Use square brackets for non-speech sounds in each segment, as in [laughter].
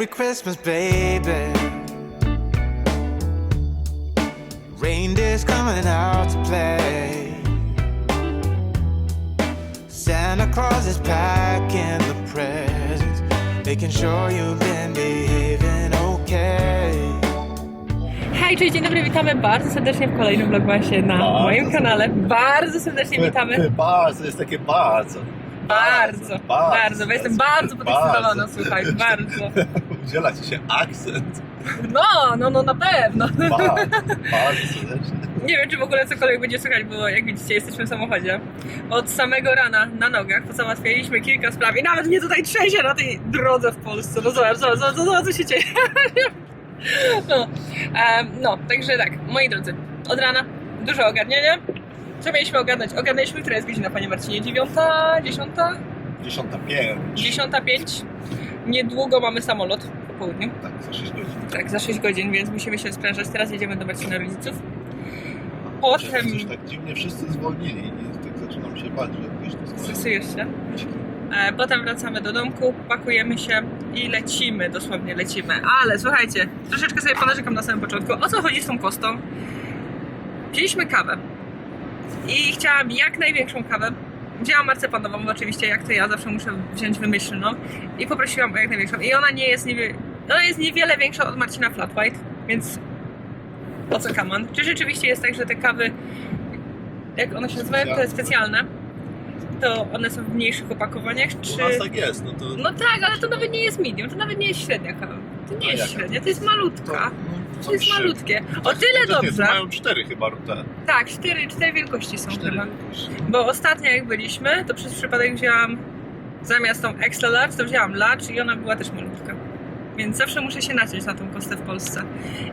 Merry Christmas, baby. Reindeer's coming out to play. Santa Claus is packing the presents, making sure you've been behaving okay. Hej, cześć, dzień dobry, witamy bardzo serdecznie w kolejnym vlogmasie na Bardzo moim kanale. Bardzo serdecznie Ty- witamy. ty Bardzo, jest takie bardzo. Bardzo, bardzo, bo jestem bardzo podekscytowana, słuchaj, bardzo. [laughs] Udziela ci się akcent. No, no, no na pewno. Bardzo, bardzo serdecznie. Nie wiem, czy w ogóle cokolwiek będzie słychać, bo jak widzicie, jesteśmy w samochodzie. Od samego rana na nogach pozałatwialiśmy kilka spraw i nawet mnie tutaj trzęsie na tej drodze w Polsce. No zobacz, zobacz, zobacz, zobacz co się dzieje. No, no, także tak, moi drodzy, od rana dużo ogarniania. Co mieliśmy ogarnąć? Ogarnęliśmy, która jest godzina, panie Marcinie? Dziewiąta? Dziesiąta? Dziesiąta pięć. Dziesiąta pięć. Niedługo mamy samolot po południu. Tak, za 6 godzin. Tak, za 6 godzin, więc musimy się sprężać. Teraz jedziemy do Marcina rodziców. Potem... Coś tak dziwnie wszyscy zwolnili i tak zaczynam się bać, że jakoś to zwolni. Stresujesz się. E, Potem wracamy do domku, pakujemy się i lecimy, dosłownie lecimy. Ale słuchajcie, troszeczkę sobie ponarzekam na samym początku. O co chodzi z tą kostą? Wzięliśmy kawę i chciałam jak największą kawę. Wzięłam marcepanową, bo oczywiście jak to ja zawsze muszę wziąć wymyślną i poprosiłam o jak największą. I ona nie jest, niewie... ona jest niewiele większa od Marcina Flat White, więc o co kaman? Czy rzeczywiście jest tak, że te kawy, jak one się nazywają, te specjalne, to one są w mniejszych opakowaniach, U czy... nas tak jest, no to... No tak, ale to nawet nie jest medium, to nawet nie jest średnia kawa. To nie A jest średnia, to jest malutka. no, To jest malutkie. O Tak, tyle nie, dobrze. mają cztery chyba te. Tak, cztery, cztery wielkości są Cztery chyba. wielkości. Bo ostatnio jak byliśmy, to przez przypadek wzięłam zamiast tą extra large, to wzięłam large i ona była też malutka. Więc zawsze muszę się naciąć na tą kostę w Polsce.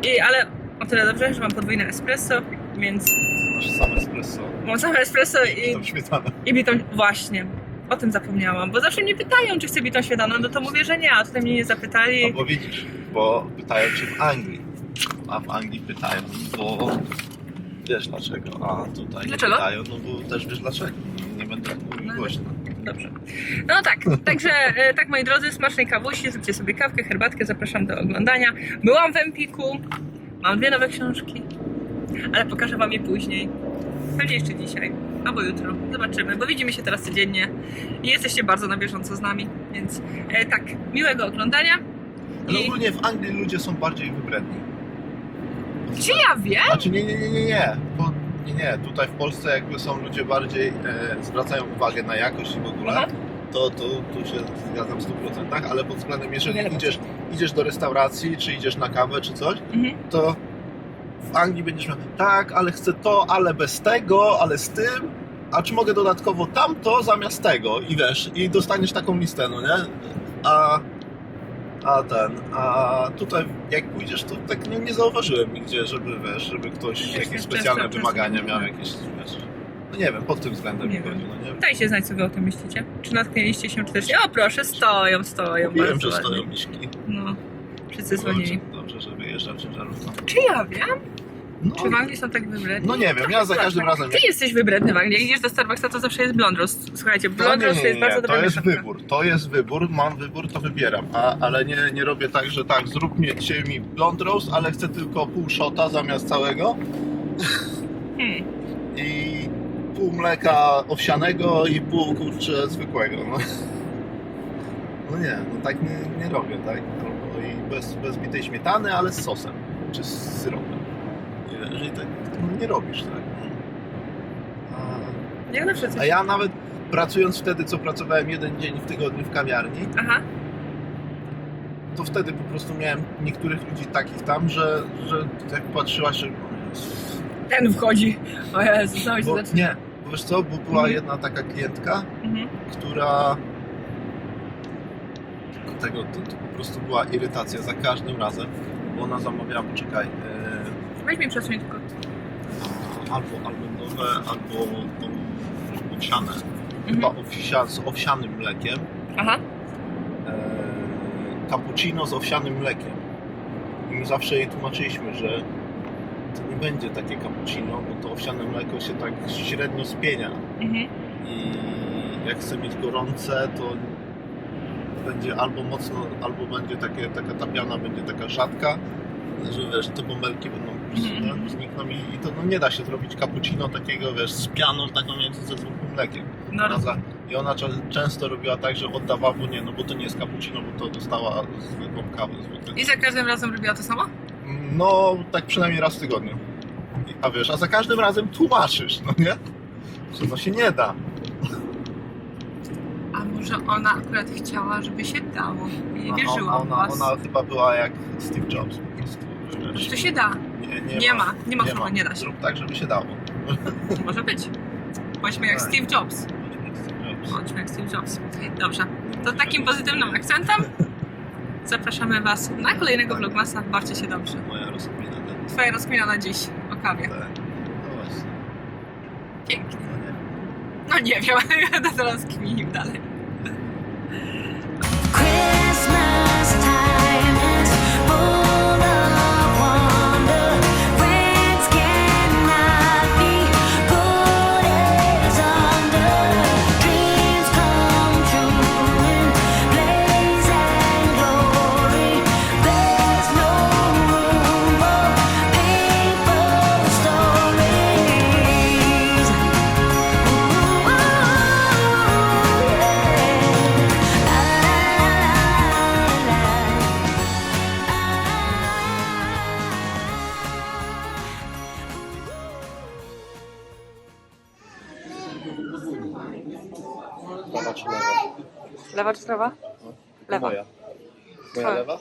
I, ale o tyle dobrze, że mam podwójne espresso, więc Masz same espresso. mam same espresso i, Tą śmietanę. i bitą... Właśnie, o tym zapomniałam, bo zawsze mnie pytają, czy chcę bitą śmietaną, no to mówię, że nie, a tutaj mnie nie zapytali. No bo widzisz, bo pytają cię w Anglii. A w Anglii pytają, bo wiesz dlaczego. A tutaj nie Dlaczego? pytają, no bo też wiesz dlaczego. Nie będę mówił No. głośno. Dobrze. No tak, także e, tak moi drodzy, smacznej kawusi, zróbcie sobie kawkę, herbatkę, zapraszam do oglądania. Byłam w Empiku, mam dwie nowe książki, ale pokażę wam je później. Pewnie jeszcze dzisiaj, albo jutro. Zobaczymy, bo widzimy się teraz codziennie i jesteście bardzo na bieżąco z nami, więc e, tak, miłego oglądania. Ale I ogólnie w Anglii ludzie są bardziej wybredni. czy ja wiem? Znaczy nie, nie, nie, nie, nie. Bo, nie, nie. Tutaj w Polsce jakby są ludzie bardziej, e, zwracają uwagę na jakość i w ogóle. Aha. To, to tu się zgadzam w 100%, ale pod względem, jeżeli Wiele idziesz, idziesz do restauracji, czy idziesz na kawę, czy coś, Mhm. to w Anglii będziesz miał, tak, ale chcę to, ale bez tego, ale z tym, a czy mogę dodatkowo tamto zamiast tego i wiesz, i dostaniesz taką listę, no nie? A, a ten, a tutaj jak pójdziesz, to tak nie, nie zauważyłem nigdzie, żeby wiesz, żeby ktoś Jasne, jakieś specjalne często wymagania tak. miał jakieś, wiesz, no nie wiem, pod tym względem Nie mi chodzi, wiem. no nie? Dajcie znać, co wy o tym myślicie. Czy natknęliście się czytać? O proszę, stoją, stoją. Wiem, bardzo że ładnie. stoją miśki. No, wszyscy dzwonili. Dobrze, dobrze, że wyjeżdża ciężarówka. Czy ja wiem? No, Czy w Anglii są tak wybredni? no nie wiem, ja za każdym razem... Ty jesteś wybredny w Anglii. Jak idziesz do Starbucksa, to zawsze jest blond roast. Słuchajcie, blond roast to jest bardzo dobra to jest mieszanka. wybór, to jest wybór, mam wybór, to wybieram, a, ale nie, nie robię tak, że tak, zrób mnie, dzisiaj mi blond roast, ale chcę tylko pół shota zamiast całego Hmm. i pół mleka owsianego i pół kurczę zwykłego, no. No nie, no tak nie, nie robię, tak, no, i bez, bez bitej śmietany, ale z sosem, czy z syropem, jeżeli tak, nie robisz, tak. A, Jak zawsze coś. a ja nawet pracując wtedy, co pracowałem jeden dzień w tygodniu w kawiarni, Aha. to wtedy po prostu miałem niektórych ludzi takich tam, że, że jak patrzyłaś, że... Ten wchodzi. O Jezu, znowu się Bo, zaczyna. nie, bo wiesz co, bo była Mhm. jedna taka klientka, Mhm. która... Tego, to, to po prostu była irytacja za każdym razem, bo ona zamawiała, poczekaj, e, Weź mi przesuń tylko. albo almondowe, albo tą owsiane. Chyba Mhm. owsia, z owsianym mlekiem. Aha. e, cappuccino z owsianym mlekiem. I my zawsze jej tłumaczyliśmy, że to nie będzie takie cappuccino, bo to owsiane mleko się tak średnio spienia Mhm. i jak chce mieć gorące, to będzie albo mocno, albo będzie takie, taka ta piana będzie taka rzadka, że wiesz, te bąbelki będą. Nie, znikną i, i to no, nie da się zrobić cappuccino takiego, wiesz, z pianą taką jak ze zwykłym mlekiem. No, Ona I ona często robiła tak, że oddawała, bo nie, no bo to nie jest cappuccino, bo to dostała zwykłą kawę. Zwykłą. I za każdym razem robiła to samo? No, tak przynajmniej raz w tygodniu. A wiesz, a za każdym razem tłumaczysz, no nie? Że to się nie da. A może ona akurat chciała, żeby się dało i wierzyła ona, w was. ona chyba była jak Steve Jobs po prostu. Że Wiesz, to się da. Nie, Nie ma, nie ma słowa, nie da się. Zrób tak, żeby się dało. Może być. Bądźmy jak Tak. Steve Jobs. Bądźmy jak Steve Jobs. Dobrze. To takim pozytywnym akcentem zapraszamy was na kolejnego vlogmasa. Bawcie się dobrze. Moja rozkmina ten. Twoja rozkmina na dziś o kawie. Tak. No właśnie. Pięknie. No nie. No nie wiem, [laughs] będę teraz kminił dalej.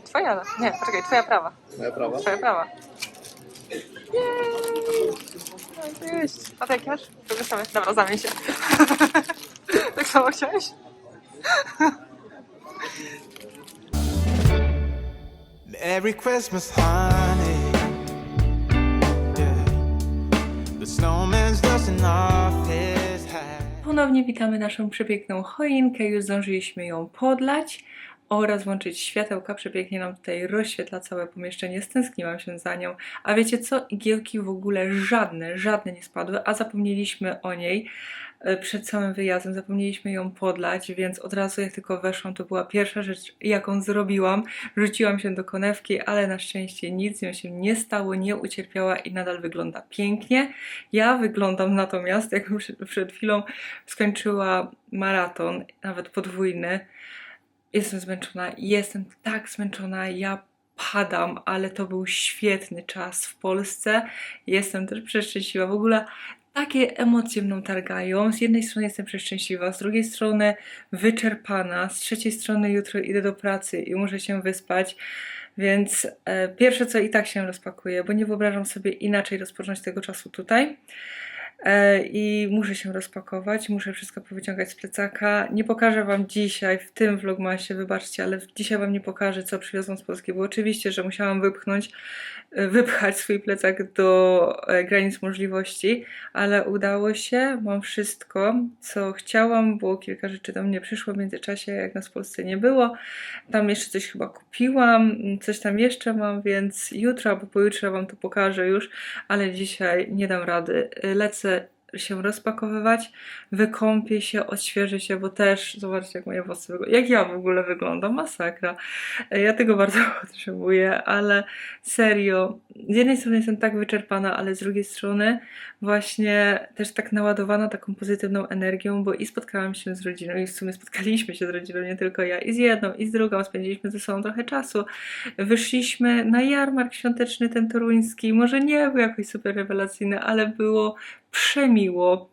Twoja, nie, poczekaj, twoja prawa. Moja prawa? Twoja prawa. Jej! Cześć. A ty jaki masz? Drugie same. Dobra, zamień się. [laughs] tak samo chciałeś? Merry Christmas, honey. The snowman's dusting off his hat. Ponownie witamy naszą przepiękną choinkę. Już zdążyliśmy ją podlać oraz włączyć światełka. Przepięknie nam tutaj rozświetla całe pomieszczenie. Stęskniłam się za nią. A wiecie co? Igiełki w ogóle żadne, żadne nie spadły, a zapomnieliśmy o niej e, przed całym wyjazdem. Zapomnieliśmy ją podlać, więc od razu jak tylko weszłam, to była pierwsza rzecz, jaką zrobiłam. Rzuciłam się do konewki, ale na szczęście nic nią się nie stało, nie ucierpiała i nadal wygląda pięknie. Ja wyglądam natomiast, jak przed chwilą skończyła maraton, nawet podwójny. Jestem zmęczona, jestem tak zmęczona, ja padam, ale to był świetny czas w Polsce. Jestem też przeszczęśliwa. W ogóle takie emocje mną targają. Z jednej strony jestem przeszczęśliwa, z drugiej strony wyczerpana, z trzeciej strony jutro idę do pracy i muszę się wyspać. Więc e, pierwsze co i tak się rozpakuję, bo nie wyobrażam sobie inaczej rozpocząć tego czasu tutaj. E, I muszę się rozpakować, muszę wszystko powyciągać z plecaka. Nie pokażę Wam dzisiaj w tym vlogmasie, wybaczcie, ale dzisiaj Wam nie pokażę, co przywiozłam z Polski, bo oczywiście, że musiałam wypchnąć, e, wypchać swój plecak do e, granic możliwości, ale udało się, mam wszystko, co chciałam, było kilka rzeczy do mnie przyszło w międzyczasie, jak nas w Polsce nie było. Tam jeszcze coś chyba kupiłam, coś tam jeszcze mam, więc jutro albo pojutrze Wam to pokażę już, ale dzisiaj nie dam rady. Lecę się rozpakowywać, wykąpię się, odświeżę się, bo też zobaczcie, jak moje włosy wyglądają. Jak ja w ogóle wyglądam, masakra. Ja tego bardzo [laughs] potrzebuję, ale serio, z jednej strony jestem tak wyczerpana, ale z drugiej strony właśnie też tak naładowana taką pozytywną energią, bo i spotkałam się z rodziną, i w sumie spotkaliśmy się z rodziną, nie tylko ja, i z jedną, i z drugą, spędziliśmy ze sobą trochę czasu. Wyszliśmy na jarmark świąteczny, ten toruński. Może nie był jakoś super rewelacyjny, ale było przemiło.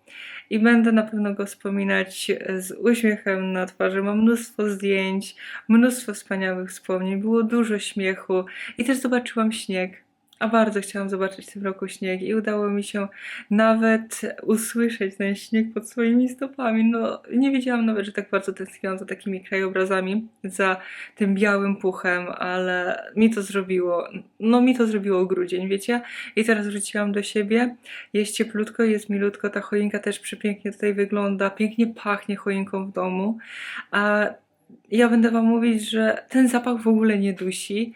I będę na pewno go wspominać z uśmiechem na twarzy. Mam mnóstwo zdjęć, mnóstwo wspaniałych wspomnień, było dużo śmiechu i też zobaczyłam śnieg. A bardzo chciałam zobaczyć w tym roku śnieg i udało mi się nawet usłyszeć ten śnieg pod swoimi stopami. No, nie wiedziałam nawet, że tak bardzo tęskniłam za takimi krajobrazami, za tym białym puchem, ale mi to zrobiło, no mi to zrobiło grudzień, wiecie? I teraz wróciłam do siebie, jest cieplutko, jest milutko, ta choinka też przepięknie tutaj wygląda, pięknie pachnie choinką w domu, a ja będę wam mówić, że ten zapach w ogóle nie dusi,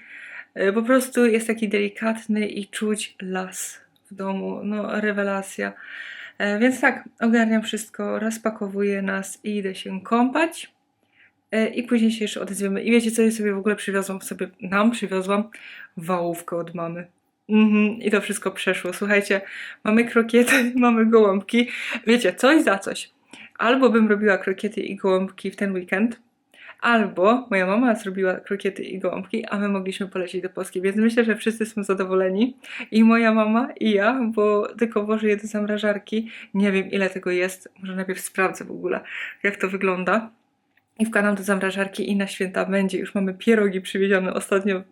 po prostu jest taki delikatny i czuć las w domu, no rewelacja. E, Więc tak, ogarniam wszystko, rozpakowuję nas i idę się kąpać. E, I później się jeszcze odezwiemy. I wiecie co, ja sobie w ogóle przywiozłam sobie, nam przywiozłam wałówkę od mamy. Mhm, I to wszystko przeszło. Słuchajcie, mamy krokiety, [laughs] mamy gołąbki. Wiecie, coś za coś. Albo bym robiła krokiety i gołąbki w ten weekend, albo moja mama zrobiła krokiety i gołąbki, a my mogliśmy polecieć do Polski. Więc myślę, że wszyscy są zadowoleni. I moja mama, i ja, bo tylko włożę je do zamrażarki. Nie wiem, ile tego jest. Może najpierw sprawdzę w ogóle, jak to wygląda. I wkładam do zamrażarki i na święta będzie. Już mamy pierogi przywiezione ostatnio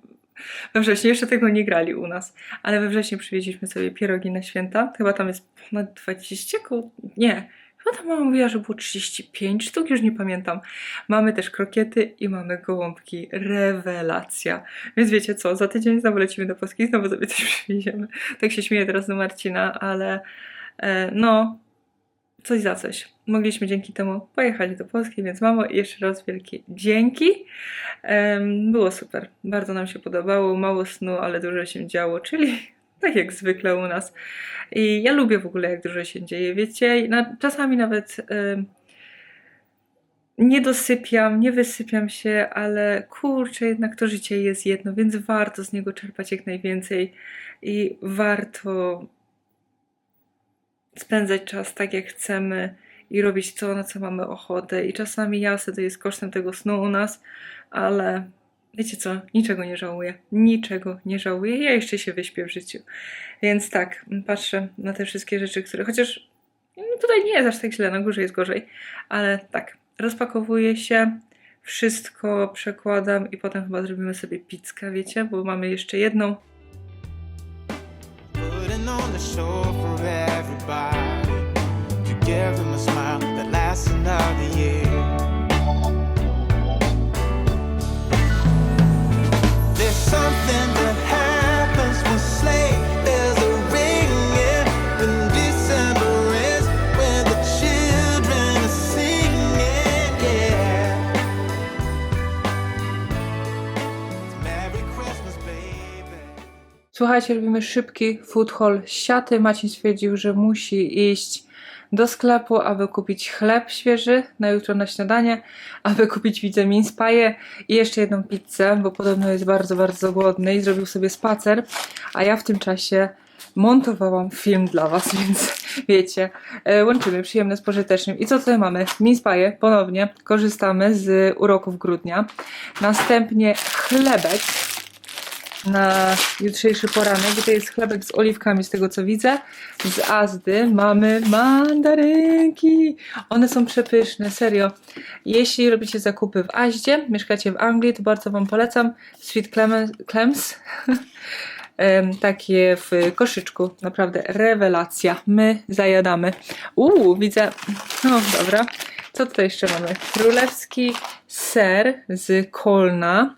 we wrześniu. Jeszcze tego nie grali u nas, ale we wrześniu przywieźliśmy sobie pierogi na święta. Chyba tam jest ponad 20 koło... Nie, chyba tam mama mówiła, że było 35 sztuk, już nie pamiętam. Mamy też krokiety i mamy gołąbki. Rewelacja. Więc wiecie co, za tydzień znowu lecimy do Polski znowu sobie coś [laughs] przywieziemy. Tak się śmieję teraz do Marcina, ale e, no, coś za coś. Mogliśmy dzięki temu pojechać do Polski, więc mamo, jeszcze raz wielkie dzięki. Było super, bardzo nam się podobało, mało snu, ale dużo się działo, czyli tak jak zwykle u nas. I ja lubię w ogóle, jak dużo się dzieje, wiecie, czasami nawet nie dosypiam, nie wysypiam się, ale kurczę, jednak to życie jest jedno, więc warto z niego czerpać jak najwięcej i warto spędzać czas tak, jak chcemy i robić to, na co mamy ochotę. I czasami jasne to jest kosztem tego snu u nas, ale wiecie co, niczego nie żałuję. Niczego nie żałuję. Ja jeszcze się wyśpię w życiu. Więc tak, patrzę na te wszystkie rzeczy, które chociaż mm, tutaj nie jest aż tak źle, na górze jest gorzej, ale tak, rozpakowuję się. Wszystko przekładam i potem chyba zrobimy sobie pizzkę, wiecie, bo mamy jeszcze jedną. Putting Słuchajcie, robimy szybki food haul siaty. Maciej stwierdził, że musi iść do sklepu, aby kupić chleb świeży na jutro na śniadanie, aby kupić widzę minspaję i jeszcze jedną pizzę, bo podobno jest bardzo, bardzo głodny i zrobił sobie spacer, a ja w tym czasie montowałam film dla Was, [laughs] więc wiecie, e, łączymy przyjemne z pożytecznym. I co tutaj mamy? Minspaję, ponownie korzystamy z uroków grudnia. Następnie chlebek, na jutrzejszy poranek. I to jest chlebek z oliwkami, z tego co widzę. Z Azdy mamy mandarynki. One są przepyszne, serio. Jeśli robicie zakupy w Aździe, mieszkacie w Anglii, to bardzo Wam polecam. Sweet Clems. [laughs] Em, Takie w koszyczku. Naprawdę rewelacja. My zajadamy. Uuu, widzę. No dobra. Co tutaj jeszcze mamy? Królewski ser z Kolna.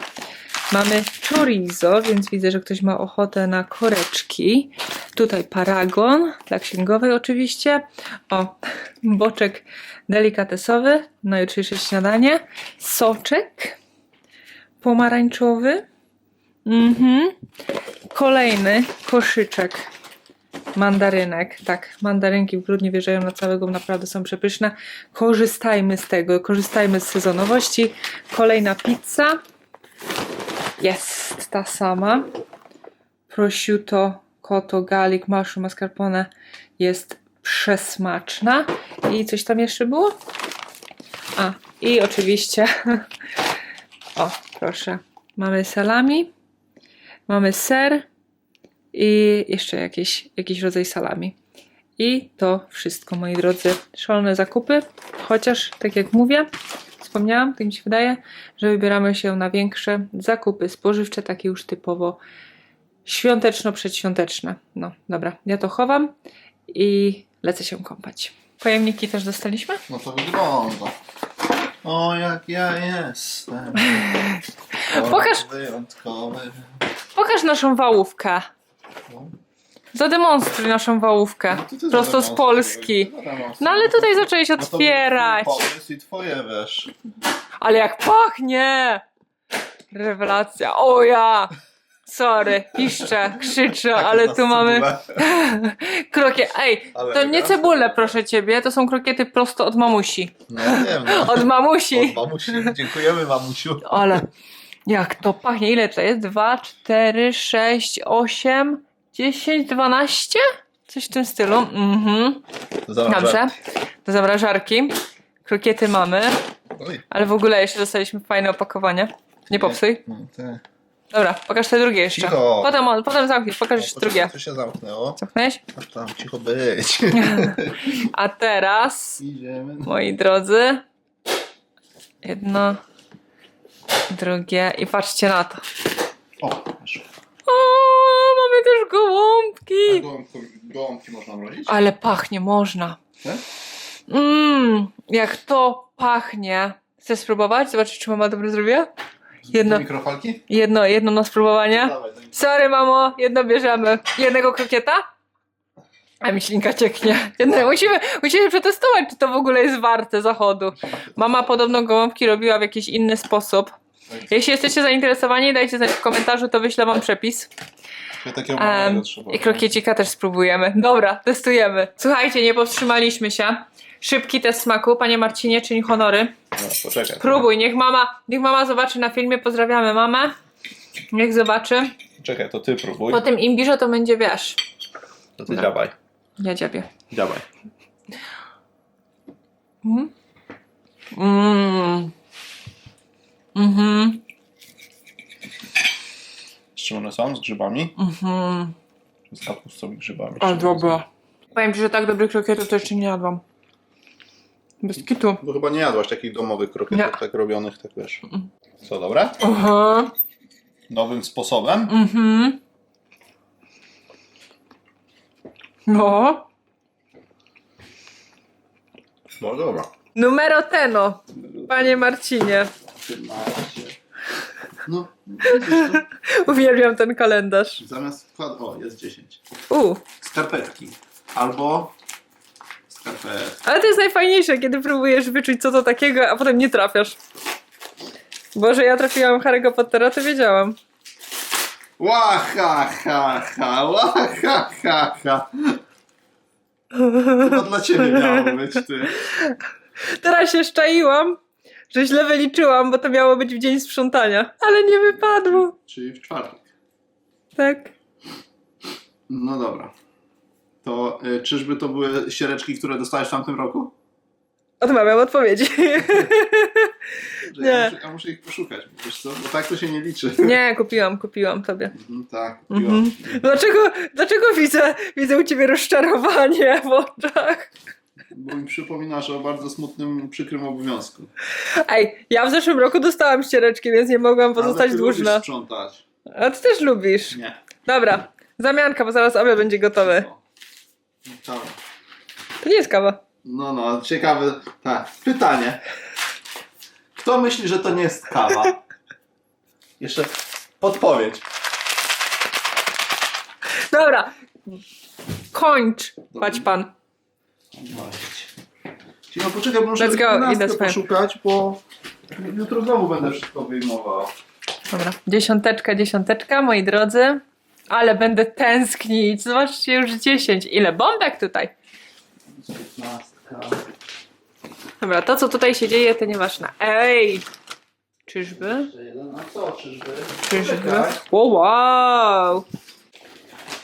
Mamy chorizo, więc widzę, że ktoś ma ochotę na koreczki. Tutaj paragon, dla księgowej oczywiście. O, [laughs] boczek delikatesowy na jutrzejsze śniadanie. Soczek pomarańczowy. Mhm. Kolejny koszyczek mandarynek. Tak, mandarynki w grudniu wjeżdżają na całego, naprawdę są przepyszne. Korzystajmy z tego, korzystajmy z sezonowości. Kolejna pizza. Jest ta sama. Prosciutto, cotto, garlic, mushroom, mascarpone jest przesmaczna. I coś tam jeszcze było? A, i oczywiście [laughs] o, proszę. Mamy salami, mamy ser i jeszcze jakiś, jakiś rodzaj salami. I to wszystko, moi drodzy. Szalone zakupy, chociaż, tak jak mówię, wspomniałam, tak mi się wydaje, że wybieramy się na większe zakupy spożywcze, takie już typowo świąteczno-przedświąteczne. No, dobra, ja to chowam i lecę się kąpać. Pojemniki też dostaliśmy? No to wygląda. O, jak ja jestem. [laughs] Pokaż. Wyjątkowy. Pokaż naszą wałówkę. No. Zademonstruj naszą wałówkę. Ty Prosto z zademonstruj. Polski. No ale tutaj zaczęłeś No to był otwierać. twój pomysł i twoje wiesz. Ale jak pachnie! Rewelacja. O ja! Sorry, piszczę, krzyczę, ale tu mamy [laughs] krokie. Ej, Ale to nie elegancko. cebule, proszę ciebie, to są krokiety prosto od mamusi. No ja wiem, no. Od mamusi. Od mamusi. Dziękujemy mamusiu. Ale jak to pachnie? Ile to jest? 2, 4, 6, 8, 10, 12? Coś w tym stylu. Mhm. Dobrze. Do zamrażarki. Krokiety mamy, ale w ogóle jeszcze dostaliśmy fajne opakowanie. Nie popsuj. No. Dobra, pokaż te drugie jeszcze. Cicho. Potem, on- potem zamkniesz, pokaż jeszcze drugie. To się zamknęło. Zamknąłeś? Aż tam cicho być. [laughs] A teraz, Idziemy. moi drodzy, jedno, drugie i patrzcie na to. O. O, mamy też gołąbki. Gołąbki, gołąbki można mrozić? Ale pachnie, można. Tak? Mmm, jak to pachnie. Chcesz spróbować? Zobaczyć, czy mama dobre zrobiła? Jedno, Mikrofalki? jedno, jedno na spróbowanie. Dawaj, daj mi. Sorry, mamo, jedno bierzemy. Jednego krokieta? A mi ślinka cieknie. Jedno, musimy, musimy przetestować, czy to w ogóle jest warte zachodu. Mama podobno gołąbki robiła w jakiś inny sposób. Jeśli jesteście zainteresowani, dajcie znać w komentarzu, to wyślę wam przepis. Ja takiego małego trzeba. I krokiecika też spróbujemy. Dobra, testujemy. Słuchajcie, nie powstrzymaliśmy się. Szybki test smaku. Panie Marcinie, czyń honory. No, poczekaj. Próbuj, niech mama, niech mama zobaczy na filmie. Pozdrawiamy mamę. Niech zobaczy. Czekaj, to ty próbuj. Po tym imbirze to będzie wiesz. To ty działaj. Ja dziabię. Działaj. Mhm. Mm. Mhm. Czym one są? Z grzybami? Mhm. Z kapustowymi grzybami. Ale dobra. Powiem ci, że tak dobrych krokietów to jeszcze nie jadłam. Bez kitu. Bo chyba nie jadłaś takich domowych krokietów, Nie. tak robionych, tak wiesz. Co, dobre? Aha. Nowym sposobem? Mhm. No. No dobra. Numero teno, panie Marcinie. No, [laughs] Uwielbiam ten kalendarz. zamiast wkład... O, jest 10. U, Skarpetki. Albo... Skarpetki. ale to jest najfajniejsze, kiedy próbujesz wyczuć co to takiego, a potem nie trafiasz. Boże, ja trafiłam Harry'ego Pottera, to wiedziałam. Ła, ha, ha, ha, ła, ha, ha, ha. Chyba dla ciebie miało być, ty. Teraz się szczaiłam, że źle wyliczyłam, bo to miało być w dzień sprzątania. Ale nie wypadło. Czyli w czwartek. Tak. No dobra. To y, czyżby to były ściereczki, które dostałeś w tamtym roku? Odmawiam odpowiedzi. Nie. Ja, muszę, ja muszę ich poszukać, wiesz co? Bo tak to się nie liczy. Nie, kupiłam, kupiłam tobie. Mhm, tak, kupiłam. Mhm. Dlaczego, dlaczego widzę, widzę u ciebie rozczarowanie w oczach? Bo mi przypominasz o bardzo smutnym, przykrym obowiązku. Ej, ja w zeszłym roku dostałam ściereczki, więc nie mogłam pozostać Ale ty lubisz dłużna. sprzątać. A ty też lubisz. Nie. Dobra, zamianka, bo zaraz obiad będzie gotowy. O. Dobra. To nie jest kawa. No, no, ciekawe. Tak. Pytanie. Kto myśli, że to nie jest kawa? Jeszcze podpowiedź. Dobra, kończ, pać pan. Ci, no poczekaj, bo muszę Let's go, idę spać. poszukać, bo jutro znowu będę wszystko wyjmował. Dobra, dziesiąteczka, dziesiąteczka, moi drodzy. Ale będę tęsknić. Zobaczcie, już 10. Ile bombek tutaj. Piętnastka. Dobra, to co tutaj się dzieje, to nieważne. Ej! Czyżby? Jeszcze jeden, a co, czyżby? Czyżby? O, wow!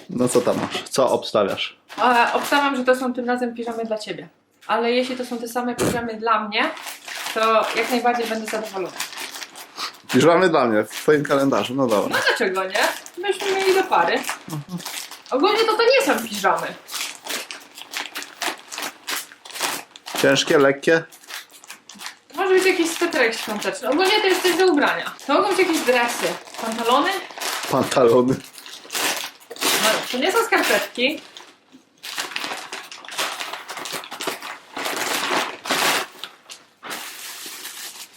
No co tam masz? Co obstawiasz? A, obstawiam, że to są tym razem piżamy dla ciebie. Ale jeśli to są te same piżamy dla mnie, to jak najbardziej będę zadowolona. Piżamy dla mnie w twoim kalendarzu, no dobra. No dlaczego nie? Myśmy mieli do pary. Ogólnie to to nie są piżamy. Ciężkie, lekkie? To może być jakiś sweterek świąteczny. Ogólnie to jest coś do ubrania. To mogą być jakieś dresy, pantalony. Pantalony. No, to nie są skarpetki.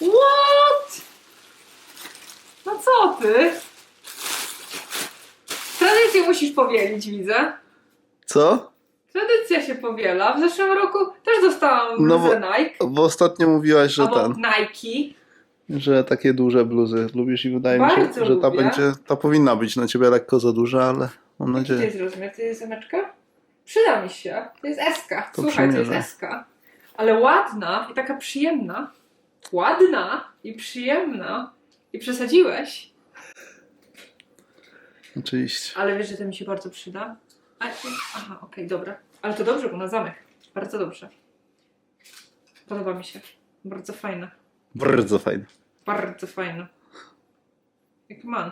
What? No co ty? Tradycję musisz powielić, widzę. Co? Tradycja się powiela. W zeszłym roku też dostałam No bluzę bo- Nike. Bo ostatnio mówiłaś, że Albo ten. Nike. że takie duże bluzy lubisz i wydaje mi się, Bardzo że ta lubię. będzie, ta powinna być na ciebie lekko za duża, ale mam To nadzieję. jest rozmiar, to jest zameczka? Przyda mi się. To jest eska. To Słuchaj, to przymierzę. jest eska. Ale ładna i taka przyjemna. Ładna i przyjemna. I przesadziłeś. Oczywiście. Ale wiesz, że to mi się bardzo przyda. A, aha, okej, dobra. Ale to dobrze, bo na zamek. Bardzo dobrze. Podoba mi się. Bardzo fajne. Bardzo fajne. Bardzo fajne. Jak man.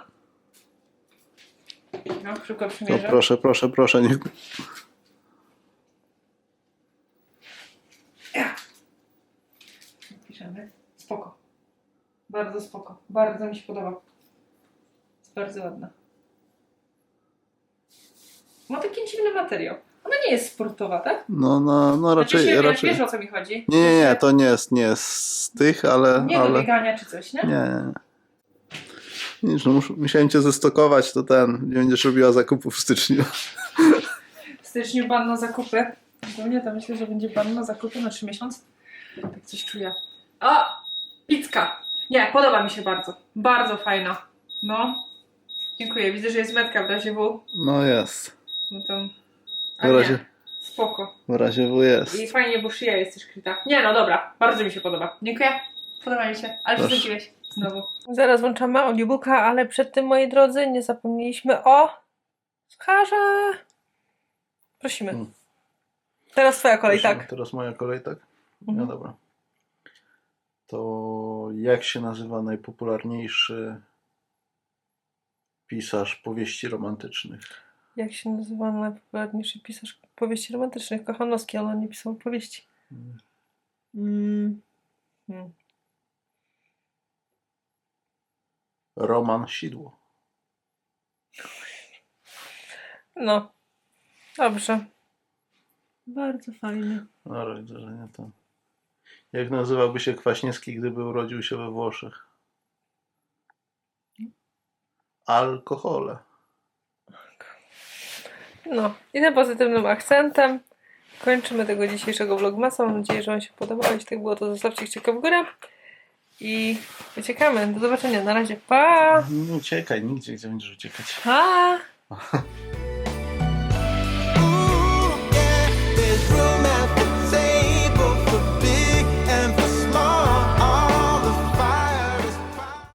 No, szybko przymierzę. proszę, proszę, proszę, nie. Piszemy. Spoko. Bardzo spoko. Bardzo mi się podoba. Bardzo ładna. Ma taki dziwny materiał. Ona nie jest sportowa, tak? No, no, no raczej, znaczy, się, raczej. Wiesz o co mi chodzi? Nie, nie, nie, to nie jest, nie jest z tych, ale. Nie do ale... biegania czy coś, nie? Nie, nie, nie. Nic, no mus, musiałem cię zestokować, to ten, nie będziesz robiła zakupów w styczniu. W styczniu ban na zakupy. Ogólnie to myślę, że będzie ban na zakupy na 3 miesiące. Tak coś czuję. O! Pizka! Nie, podoba mi się bardzo. Bardzo fajna. No. Dziękuję. Widzę, że jest metka w razie W. No jest. No to... A W razie, nie. Spoko. w razie jest. I fajnie, bo szyja jest też kryta. Nie, no dobra. Bardzo mi się podoba. Dziękuję. Podoba mi się. Ale przesadziłeś. Znowu. Zaraz włączamy audiobooka, ale przed tym, moi drodzy, nie zapomnieliśmy o... Słucharze! Prosimy. Hmm. Teraz twoja kolej, Proszę, tak. Teraz moja kolej, tak? Mhm. No dobra. To jak się nazywa najpopularniejszy pisarz powieści romantycznych? Jak się nazywa najpopularniejszy pisarz powieści romantycznych? Kochanowski, ale on nie pisał powieści. Mm. Mm. Hmm. Roman Sidło. No. Dobrze. Bardzo fajnie. No, widzę, że nie to. Jak nazywałby się Kwaśniewski, gdyby urodził się we Włoszech? Alkohole. No. I tym pozytywnym akcentem kończymy tego dzisiejszego vlogmasa. Mam nadzieję, że Wam się podobało. Jeśli tak było, to zostawcie kciuka w górę. I uciekamy. Do zobaczenia. Na razie. Pa! Nie uciekaj nigdzie, gdzie będziesz uciekać. Pa! [laughs]